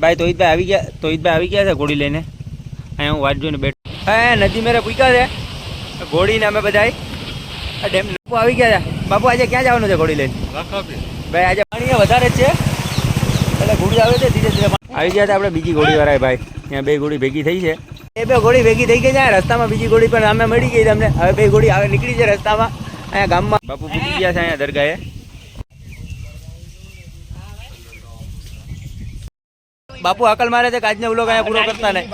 ભાઈ તોહિતભાઈ આવી ગયા તોહિતભાઈ આવી ગયા છે ઘોડી લઈને? અહીંયા હું વાત જોઈને બેઠો. હા નદી મેરે પૂછ્યા છે. ઘોડીને અમે બધા ડેમ બાપુ આવી ગયા છે. બાપુ આજે ક્યાં જવાનું છે ઘોડી લઈને? ભાઈ આજે પાણી વધારે જ છે. એટલે ઘોડી આવે છે ધીરે ધીરે આવી ગયા છે આપણે બીજી ઘોડી વાળા ભાઈ. ત્યાં બે ઘોડી ભેગી થઈ છે. એ બે ઘોડી ભેગી થઈ ગઈ છે રસ્તામાં બીજી ઘોડી પણ અમે મળી ગઈ તમને હવે બે ઘોડી આવે નીકળી છે રસ્તામાં. અહીંયા ગામમાં બાપુ પૂછી ગયા છે અહીંયા દરગાહે. બાપુ અકલ મારે છે કે આજનો વ્લોગ અહીંયા પૂરો કરતા નહીં.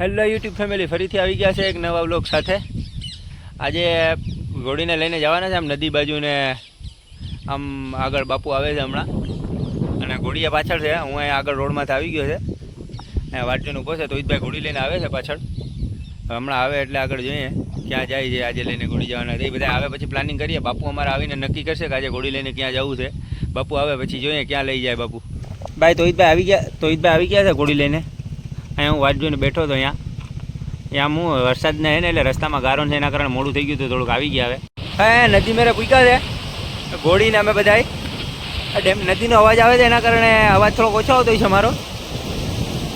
હેલો યુટ્યુબ ફેમિલી ફરીથી આવી ગયા છે એક નવા વ્લોગ સાથે. આજે ઘોડીને લઈને જવાના છે આમ નદી બાજુને આમ આગળ બાપુ આવે છે હમણાં. અને ઘોડીએ પાછળ છે, હું અહીંયા આગળ રોડમાંથી આવી ગયો છે. વાટીનું ઊભો છે તો ઈદભાઈ ઘોડી લઈને આવે છે પાછળ. હમણાં આવે એટલે આગળ જોઈએ, ક્યાં જાય છે, આજે લઈને ઘોડી જવાના એ બધા આવે પછી પ્લાનિંગ કરીએ. બાપુ અમારે આવીને નક્કી કરશે કે આજે ઘોડી લઈને ક્યાં જવું છે. બાપુ આવે પછી જોઈએ ક્યાં લઈ જાય બાપુ. ભાઈ, તોહિતભાઈ આવી ગયા તોહિતભાઈ આવી ગયા છે ઘોડી લઈને? અહીંયા હું વાત જોઈને બેઠો હતો અહીંયા. ત્યાં હું વરસાદને હે ને એટલે રસ્તામાં ગારો છે એના કારણે મોડું થઈ ગયું હતું, થોડુંક આવી ગયા હવે. હા નદી મેરે પૂછ્યા છે. ઘોડીને અમે બધા ડેમ નદીનો અવાજ આવે છે એના કારણે અવાજ થોડોક ઓછો આવતો છે અમારો.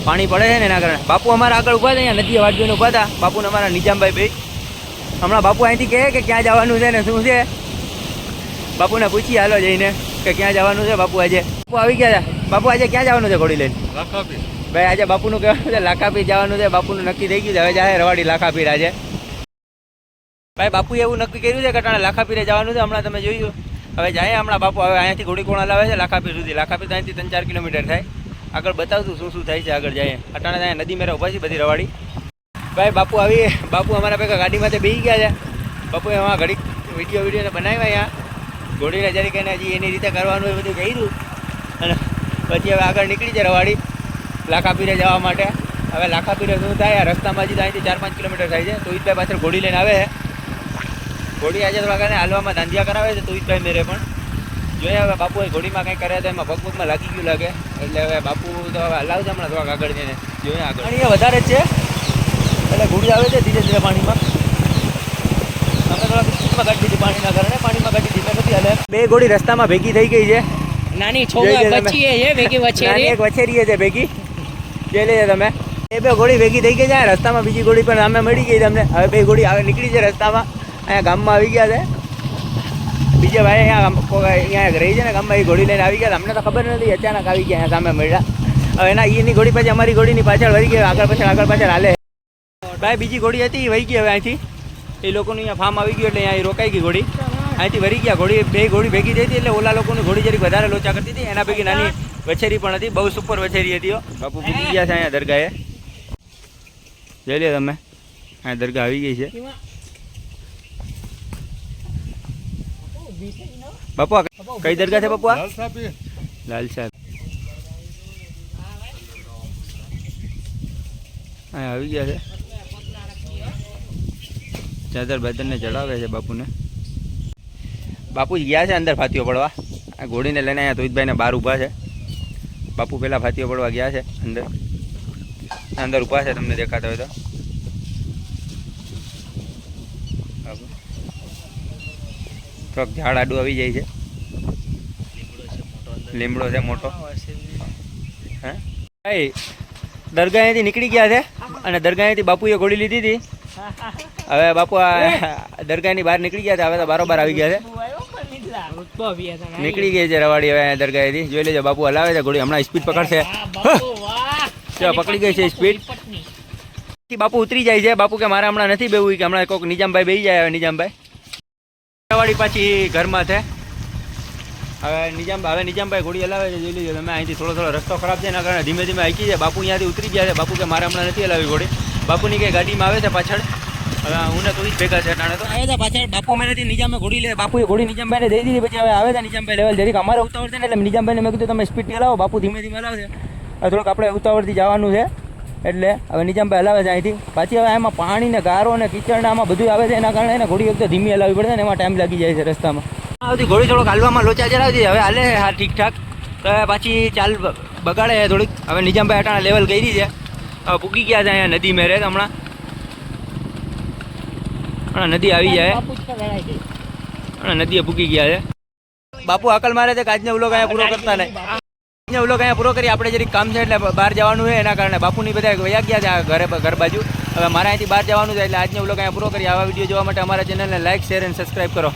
પાણી પડે છે ને એના કારણે. બાપુ અમારા આગળ ઊભા હતા અહીંયા નદી અવાજ જોઈને ઊભા હતા. બાપુને અમારા નિજામભાઈ ભાઈ. હમણાં બાપુ અહીંથી કહે કે ક્યાં જવાનું છે ને શું છે? બાપુને પૂછી હાલો જઈને. કે ક્યાં જવાનું છે? બાપુ આજે બાપુ આવી ગયા બાપુ આજે ક્યાં જવાનું છે ઘોડી લઈને? ભાઈ આજે બાપુનું કહેવાનું છે લાખાપીર જવાનું છે. બાપુનું નક્કી થઈ ગયું છે. હવે જાય રવાડી લાખાપીર આજે. ભાઈ બાપુએ એવું નક્કી કર્યું છે કે ટાણે લાખાપીરે જવાનું છે? હમણાં તમે જોયું. હવે જાય હમણાં બાપુ. હવે અહીંયાથી ઘોડી કોણ લાવે છે લાખાપીર સુધી. લાખાપીર તો અહીંથી ત્રણ ચાર કિલોમીટર થાય. આગળ બતાવશું શું શું થાય છે આગળ જાય. અટાણે ત્યાં નદી મેરા ઊભા છે બધી રવાડી. ભાઈ બાપુ આવી. બાપુ અમારા ભેગા ગાડીમાંથી બેસી ગયા છે. બાપુએ એમાં ઘડી વીડિયો વિડીયોને બનાવ્યા અહીંયા. ઘોડીને જરીક કરીને હજી એની રીતે કરવાનું એ બધું કહ્યું અને પછી હવે આગળ નીકળી જાય રવાડી, લાખાપીરે જવા માટે. હવે લાખાપીરે શું થાય રસ્તામાં તો અહીંથી ચાર પાંચ કિલોમીટર થાય છે. તો ઈદભાઈ પાછળ ઘોડી લઈને આવે છે. ઘોડી આજે થોડા હાલવામાં ધાંધિયા કરાવે છે તો ઈદભાઈ મેરે પણ. જોઈએ હવે બાપુ ઘોડીમાં કંઈ કરે તો એમાં પગ લાગી ગયું લાગે. એટલે હવે બાપુ તો હવે હલાવજે હમણાં થોડાક આગળ જઈને જોઈએ આગળ. એ વધારે જ છે. એટલે ઘોડી આવે છે ધીરે ધીરે પાણીમાં. સ્પીડમાં કાઢી દીધી પાણીના કારણે. પાણીમાં કાઢી દીધી નથી હાલે. બે ગોળી રસ્તામાં ભેગી થઈ ગઈ છે. નાની છોકરા. છે ભેગી નાની વચ્ચે એક વછેરી છે ભેગી. જોઈ લેજો તમે એ બે ગોળી ભેગી થઈ ગઈ છે. રસ્તામાં બીજી ગોળી પણ અમે મળી ગઈ તમને હવે બે ગોળી આવે નીકળી છે રસ્તામાં. અહીંયા ગામમાં આવી ગયા છે. બીજા ભાઈ અહીંયા અહીંયા રહી છે ને ગામમાં એ ગોળી લઈને આવી ગયા અમને તો ખબર નથી અચાનક આવી ગયા અહીંયા સામે મળ્યા. હવે એના એની ગોળી પાછી અમારી ગોળીની પાછળ વળી ગઈ. આગળ પાછળ આગળ પાછળ હાલે. ભાઈ બીજી ઘોડી હતી એ વહી ગઈ હવે અહીંથી. એ લોકોનું અહીંયા ફાર્મ આવી ગયું એટલે અહીંયા રોકાઈ ગઈ ઘોડી. અહીંથી વરી ગયા ઘોડી બે ઘોડી ભેગી થઈ હતી એટલે ઓલા લોકોની ઘોડી જરીક વધારે લોચા કરતી હતી. એના ભેગી નાની વછેરી પણ હતી બહુ સુપર વછેરી હતી. બાપુ પૂછી ગયા છે અહીંયા દરગાહે. જઈ લે તમે અહીંયા દરગાહ આવી ગઈ છે. બાપુ કઈ દરગાહ છે બાપુ લાલ સાહેબ અહીંયા આવી ગયા છે. ચાદર બાદરને ચડાવે છે બાપુને. બાપુ ગયા છે અંદર ફાતીઓ પડવા. આ ઘોડીને લઈને અહીંયા તોહિતભાઈને બહાર ઊભા છે. બાપુ પહેલાં ફાતીઓ પડવા ગયા છે અંદર. અંદર ઊભા છે તમને દેખાતા હોય તો. થોડોક ઝાડ આડું આવી જાય છે. લીમડો છે મોટો. હે? દરગાહેથી નીકળી ગયા છે અને દરગાહેથી બાપુએ ઘોડી લીધી હતી. હવે બાપુ આ દરગાહની બહાર નીકળી ગયા છે. હવે તો બારોબાર આવી ગયા છે. નીકળી ગઈ છે રવાડી હવે દરગાહેથી. જોઈ લેજો બાપુ હલાવે છે. ઘોડી હમણાં સ્પીડ પકડશે. પકડી ગઈ છે સ્પીડ. બાપુ ઉતરી જાય છે. બાપુ કે મારે હમણાં નથી બેવું કે હમણાં કોઈક નિજામભાઈ બેસી જાય હવે નિજામભાઈ. રવાડી પાછી ઘરમાં છે. હવે નિજામ હવે નિજામભાઈ ઘોડી હલાવે છે. જોઈ લેજો તમે. અહીંથી થોડો થોડો રસ્તો ખરાબ છે એના કારણે ધીમે ધીમે આંકી છે. બાપુ અહીંયાથી ઉતરી ગયા છે. બાપુ કે મારે હમણાં નથી હલાવી ઘોડી. બાપુની કઈ ગાડીમાં આવે છે પાછળ? હવે હું કોઈ ભેગા છે તો. આવે પાછળ બાપુ મેરેથી નિજામે ઘોડી લે બાપુએ ઘોડી નિજામભાઈને દઈ દીધી પછી હવે આવે છે નિજામભાઈ લેવલ જરીક અમારે ઉતાવળ છે ને એટલે નિજામભાઈને મેં કીધું તમે સ્પીડ હલાવો બાપુ ધીમે ધીમે હલાવશે થોડુંક આપણે ઉતાવળથી જવાનું છે એટલે હવે નિજામભાઈ હલાવે છે અહીંથી. પાછી હવે એમાં પાણી ને ગારો ને કિચડ ને આમાં બધું આવે છે એના કારણે એને ઘોડી વખતે ધીમી હલાવવી પડે ને એમાં ટાઈમ લાગી જાય છે રસ્તામાં. આવતી ઘોડી થોડોક હાલવામાં લોચા ચલાવતી હવે હાલે હા ઠીકઠાક. તો પાછી ચાલ બગાડે થોડીક. હવે નિજામભાઈ અટાણા લેવલ કરી છે. હવે પૂકી ગયા છે અહીંયા નદી મેરે હમણાં. નદી આવી જાય. નદીએ ભૂકી ગયા છે. બાપુ અકલ મારે છે આજને આજનો વ્લોગ અહીંયા પૂરો કરતા નહીં. આજનો વ્લોગ અહીંયા પૂરો કરી આપણે જરીક કામ છે એટલે બહાર જવાનું છે. એના કારણે બાપુની બધા વયા ગયા છે ઘરે ઘર બાજુ. હવે મારા અહીંથી બહાર જવાનું છે એટલે આજનો વ્લોગ અહીંયા પૂરો કરી આવા વીડિયો જોવા માટે અમારા ચેનલને લાઇક શેર અને સબસ્ક્રાઈબ કરો.